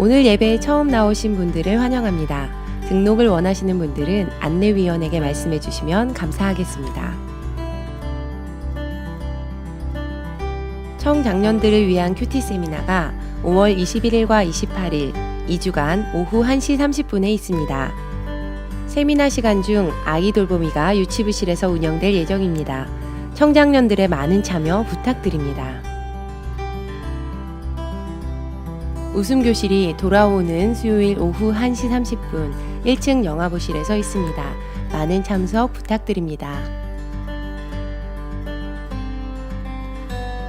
오늘 예배에 처음 나오신 분들을 환영합니다. 등록을 원하시는 분들은 안내위원에게 말씀해 주시면 감사하겠습니다. 청장년들을 위한 큐티 세미나가 5월 21일과 28일 2주간 오후 1시 30분에 있습니다. 세미나 시간 중 아이 돌보미가 유치부실에서 운영될 예정입니다. 청장년들의 많은 참여 부탁드립니다. 웃음교실이 돌아오는 수요일 오후 1시 30분 1층 영화부실에서 있습니다. 많은 참석 부탁드립니다.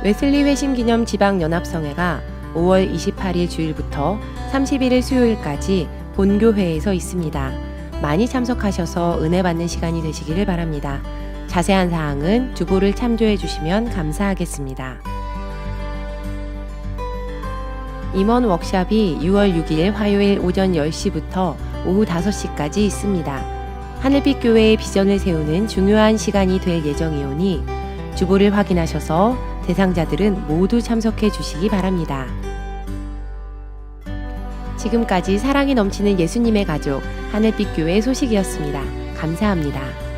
웨슬리 회심 기념 지방연합성회가 5월 28일 주일부터 31일 수요일까지 본교회에서 있습니다. 많이 참석하셔서 은혜 받는 시간이 되시기를 바랍니다. 자세한 사항은 주보를 참조해 주시면 감사하겠습니다. 임원 워크샵이 6월 6일 화요일 오전 10시부터 오후 5시까지 있습니다. 하늘빛 교회의 비전을 세우는 중요한 시간이 될 예정이오니 주보를 확인하셔서 대상자들은 모두 참석해 주시기 바랍니다. 지금까지 사랑이 넘치는 예수님의 가족 하늘빛 교회 소식이었습니다. 감사합니다.